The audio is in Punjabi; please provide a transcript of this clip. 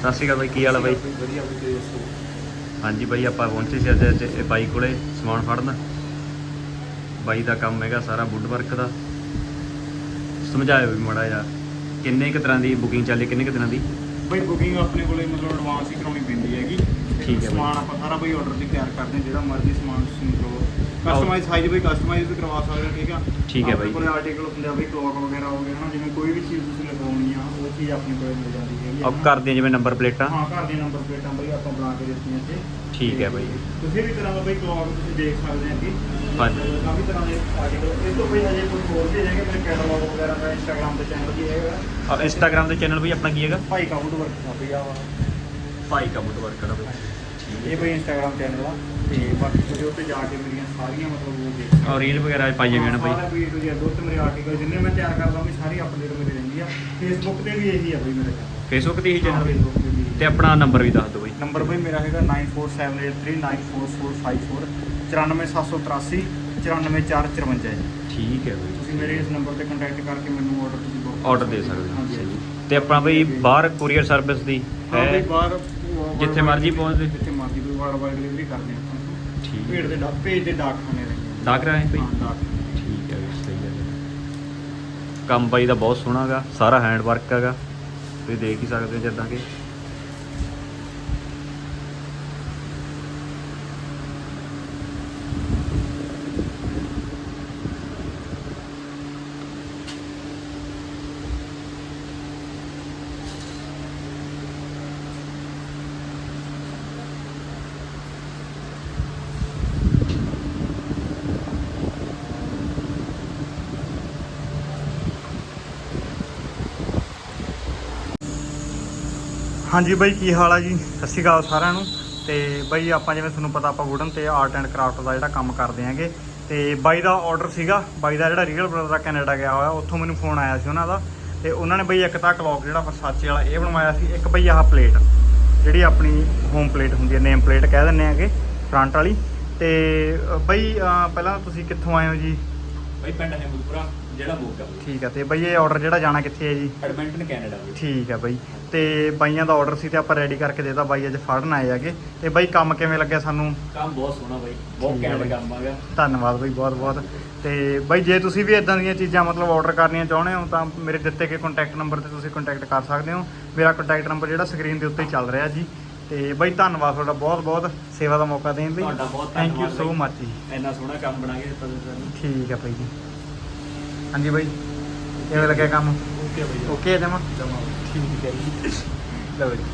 ਸਤਿ ਸ਼੍ਰੀ ਅਕਾਲ ਬਾਈ ਕੀ ਹਾਲ ਹੈ ਬਾਈ? ਵਧੀਆ ਵੀ ਤੁਸੀਂ ਦੱਸੋ। ਹਾਂਜੀ ਬਾਈ ਆਪਾਂ ਪਹੁੰਚੇ ਸੀ ਅੱਜ ਅੱਜ ਇਹ ਬਾਈ ਕੋਲੇ ਸਮਾਨ ਫੜਨ। ਬਾਈ ਦਾ ਕੰਮ ਹੈਗਾ ਸਾਰਾ ਵੁੱਡ ਵਰਕ ਦਾ। ਸਮਝਾਇਓ ਵੀ ਮੜਾ ਯਾਰ ਕਿੰਨੇ ਕੁ ਤਰ੍ਹਾਂ ਦੀ ਬੁਕਿੰਗ ਚੱਲੀ ਕਿੰਨੇ ਕੁ ਦਿਨਾਂ ਦੀ? ਬਈ ਬੁਕਿੰਗ ਆਪਣੇ ਕੋਲੇ ਮਤਲਬ ਐਡਵਾਂਸ ਹੀ ਕਰਾਉਣੀ ਪੈਂਦੀ ਹੈਗੀ। ਠੀਕ ਹੈ ਬਈ। ਸਮਾਨ ਆਪਾਂ ਸਾਰਾ ਬਈ ਆਰਡਰ ਤੇ ਤਿਆਰ ਕਰਦੇ ਹਾਂ ਜਿਹੜਾ ਮਰਜ਼ੀ ਸਮਾਨ ਤੁਸੀਂ ਮਤਲਬ ਕਸਟਮਾਈਜ਼ ਸਾਈਜ਼ ਬਈ ਕਸਟਮਾਈਜ਼ ਵੀ ਕਰਵਾ ਸਕਦੇ ਹੋ ਠੀਕ ਆ? ਠੀਕ ਹੈ ਆਪਣੇ ਬਈ। ਕੋਲੇ ਆਰਟੀਕਲ ਆ ਬਈ ਕਲੌਕ ਵਗੈਰਾ ਹੋ ਗਏ ਹਨਾ? ਜਿਵੇਂ ਕੋਈ ਵੀ ਚੀਜ਼ ਤੁਸੀਂ ਲਗਾਉਣੀ ਆ ਚੀਜ਼ ਆਪਣੇ ਕੋਲੇ ਮਿਲ ਜਾਂਦੀ ਹੈਗੀ ਆਪ ਕਰਦੇ ਹਾਂ ਜਿਵੇਂ ਨੰਬਰ ਪਲੇਟਾਂ? ਹਾਂ ਘਰ ਦੀਆਂ ਨੰਬਰ ਪਲੇਟਾਂ ਬਈ ਆਪਾਂ ਬਣਾ ਕੇ ਦਿੱਤੀਆਂ ਇੱਥੇ। ਠੀਕ ਹੈ ਬਈ। ਕਿਸੇ ਵੀ ਤਰ੍ਹਾਂ ਦਾ ਬਈ ਕਲੌਕ ਤੁਸੀਂ ਦੇਖ ਸਕਦੇ ਆ ਕਿ ਹਾਂਜੀ। ਕਾਫੀ ਤਰ੍ਹਾਂ ਦੇ ਆਰਟੀਕਲ ਇਹ ਤੋਂ ਬਈ ਹਜੇ ਕੋਈ ਹੋਰ ਵੀ ਹੈਗੇ ਮੇਰੇ ਕੈਟਲੌਗ ਵਗੈਰਾ ਦਾ ਇੰਸਟਾਗ੍ਰam ਤੇ ਚੈਨਲ ਵੀ ਹੈਗਾ। ਆ ਇੰਸਟਾਗ੍ਰam ਦੇ ਚੈਨਲ ਵੀ ਆਪਣਾ ਕੀ ਹੈਗਾ? ਭਾਈ ਕਾਬੂ ਵਰਕ ਦਾ ਬਈ ਆ। ਭਾਈ ਕਾ ਵੁੱਡ ਵਰਕ ਦਾ ਇਹ ਬਈ ਇੰਸਟਾਗ੍ਰam ਚੈਨਲ ਆ। ਤੇ ਬਾਕੀ ਤੁਸੀਂ ਉੱਤੇ ਜਾ ਕੇ ਮੇਰੀਆਂ ਸਾਰੀਆਂ ਮਤਲਬ ਉਹ ਦੇਖ ਸਕਦੇ ਔਰ ਰੀਲ ਵਗੈਰਾ ਪਾਈ ਜਾਵੇ ਨਾ ਸਾਰਾ ਬਾਈ ਵੀ ਤੁਸੀਂ ਦੋ ਤੇ ਮੇਰੇ ਆਰਟੀਕਲ ਜਿੰਨੇ ਮੈਂ ਤਿਆਰ ਕਰਦਾ ਵੀ ਸਾਰੀ ਅਪਡੇਟ ਮੇਰੀ ਰਹਿੰਦੀ ਆ। ਫੇਸਬੁੱਕ ਤੇ ਵੀ ਇਹੀ ਆ ਬਈ ਮੇਰੇ ਚੈਨਲ ਫੇਸਬੁੱਕ ਤੇ ਹੀ ਚੈਨਲ ਤੇ ਵੀ ਤੇ ਆਪਣਾ ਨੰਬਰ ਵੀ ਦੱਸ ਦਿਓ ਬਾਈ। ਨੰਬਰ ਬਈ ਮੇਰਾ ਹੈਗਾ 9478394454 94783 94454 ਜੀ ਠੀਕ ਹੈ ਬਾਈ। ਤੁਸੀਂ ਮੇਰੇ ਇਸ ਨੰਬਰ ਤੇ ਕੰਟੈਕਟ ਕਰਕੇ ਮੈਨੂੰ ਆਰਡਰ ਤੁਸੀਂ ਕਰ ਆਰਡਰ ਦੇ ਸਕਦੇ ਹੋ। ਹਾਂਜੀ। ਤੇ ਆਪਣਾ ਬਈ ਬਾਹਰ ਕੁਰੀਅਰ ਸਰਵਿਸ ਦੀ ਹਾਂ ਬਈ ਜਿੱਥੇ ਮਰਜ਼ੀ ਪਹੁੰਚ ਜਾਓ। ਜਿੱਥੇ ਮਰਜ਼ੀ ਕੋਈ ਵਾਰ ਵਾਰ ਡਿਲੀਵਰੀ ਕਰਦੇ ਆਪਾਂ। ਠੀਕ। ਭੇਡ ਦੇ ਡਾਕ ਭੇਜ ਦੇ ਡਾਕਖਾਨੇ ਰਹੇ ਡਾਕ ਰਹੇ ਬਈ ਹਾਂ ਡਾਕ। ਠੀਕ ਹੈ ਵੀ ਸਹੀ ਹੈ। ਕੰਮ ਬਾਈ ਦਾ ਬਹੁਤ ਸੋਹਣਾ ਹੈਗਾ ਸਾਰਾ ਹੈਂਡ ਵਰਕ ਹੈਗਾ। ਤੁਸੀਂ ਦੇਖ ਹੀ ਸਕਦੇ ਹੋ ਜਿੱਦਾਂ ਕਿ। ਹਾਂਜੀ ਬਾਈ, ਕੀ ਹਾਲ ਆ ਜੀ? ਸਤਿ ਸ਼੍ਰੀ ਅਕਾਲ ਸਾਰਿਆਂ ਨੂੰ। ਤੇ ਬਾਈ, ਆਪਾਂ ਜਿਵੇਂ ਤੁਹਾਨੂੰ ਪਤਾ, ਆਪਾਂ ਵੁਡਨ ਤੇ ਆਰਟ ਐਂਡ ਕਰਾਫਟ ਦਾ ਜਿਹੜਾ ਕੰਮ ਕਰਦੇ ਆਂਗੇ ਤੇ ਬਾਈ ਦਾ ਆਰਡਰ ਸੀਗਾ। ਬਾਈ ਦਾ ਜਿਹੜਾ ਰੀਅਲ ਬ੍ਰਦਰ ਦਾ ਕੈਨੇਡਾ ਗਿਆ ਹੋਇਆ। ਉੱਥੋਂ ਮੈਨੂੰ ਫੋਨ ਆਇਆ ਸੀ ਉਹਨਾਂ ਦਾ। ਤੇ ਉਹਨਾਂ ਨੇ ਬਈ ਇੱਕ ਤਾਂ ਕਲੌਕ ਜਿਹੜਾ ਵਰਸਾਚੇ ਵਾਲਾ ਇਹ ਬਣਵਾਇਆ ਸੀ। ਇੱਕ ਬਈ ਆਹ ਪਲੇਟ ਜਿਹੜੀ ਆਪਣੀ ਹੋਮ ਪਲੇਟ ਹੁੰਦੀ ਹੈ ਨੇਮ ਪਲੇਟ ਕਹਿ ਦਿੰਦੇ ਆਂਗੇ ਫਰੰਟ ਵਾਲੀ। ਤੇ ਬਈ ਪਹਿਲਾਂ ਤੁਸੀਂ ਕਿੱਥੋਂ ਆਏ ਹੋ ਜੀ? ਬਾਈ ਪਿੰਡ ਹੈਮਦਪੁਰਾ ਜਿਹੜਾ ਮੋਗਾ ਠੀਕ ਹੈ ਤੇ ਬਈ ਇਹ ਆਰਡਰ ਜਿਹੜਾ ਜਾਣਾ ਕਿੱਥੇ ਹੈ ਜੀ? ਐਡਮਿੰਟਨ ਕੈਨੇਡਾ ਵਿੱਚ ਠੀਕ ਹੈ ਬਾਈ ਤੇ ਬਾਈਆਂ ਦਾ ਆਰਡਰ ਸੀ ਤੇ ਆਪਾਂ ਰੈਡੀ ਕਰਕੇ ਦੇਤਾ ਬਾਈ ਅੱਜ ਫੜਨ ਆਏ ਹੈਗੇ। ਤੇ ਬਾਈ ਕੰਮ ਕਿਵੇਂ ਲੱਗਿਆ ਸਾਨੂੰ? ਕੰਮ ਬਹੁਤ ਸੋਹਣਾ ਬਾਈ ਹੈ ਬਾਈ। ਕੰਮ ਹੈਗਾ। ਧੰਨਵਾਦ ਬਾਈ ਬਹੁਤ ਬਹੁਤ। ਤੇ ਬਾਈ ਜੇ ਤੁਸੀਂ ਵੀ ਇਦਾਂ ਦੀਆਂ ਚੀਜ਼ਾਂ ਮਤਲਬ ਆਰਡਰ ਕਰਨੀਆਂ ਚਾਹੁੰਦੇ ਹੋ ਤਾਂ ਮੇਰੇ ਦਿੱਤੇ ਗਏ ਕੰਟੈਕਟ ਨੰਬਰ ਤੇ ਤੁਸੀਂ ਕੰਟੈਕਟ ਕਰ ਸਕਦੇ ਹੋ। ਮੇਰਾ ਕੰਟੈਕਟ ਨੰਬਰ ਜਿਹੜਾ ਸਕਰੀਨ ਦੇ ਉੱਤੇ ਚੱਲ ਰਿਹਾ ਜੀ। ਤੇ ਬਾਈ ਧੰਨਵਾਦ ਤੁਹਾਡਾ ਬਹੁਤ ਬਹੁਤ ਸੇਵਾ ਦਾ ਮੌਕਾ ਦੇਣ ਲਈ। ਤੁਹਾਡਾ ਬਹੁਤ ਥੈਂਕ ਯੂ ਸੋ। ਮਚ ਜੀ। ਇੰਨਾ ਸੋਹਣਾ ਕੰਮ ਬਣਾ ਕੇ ਦਿੱਤਾ ਤੁਸੀਂ ਸਾਨੂੰ। ਠੀਕ ਹੈ ਬਾਈ ਜੀ। ਹਾਂਜੀ ਬਾਈ ਕਿਵੇਂ ਲੱਗਿਆ ਕੰਮ? ਓਕੇ ਬਾਈ ਓਕੇ ਜਮਾ? ਠੀਕ ਹੈ ਜੀ। ਲਓ ਜੀ।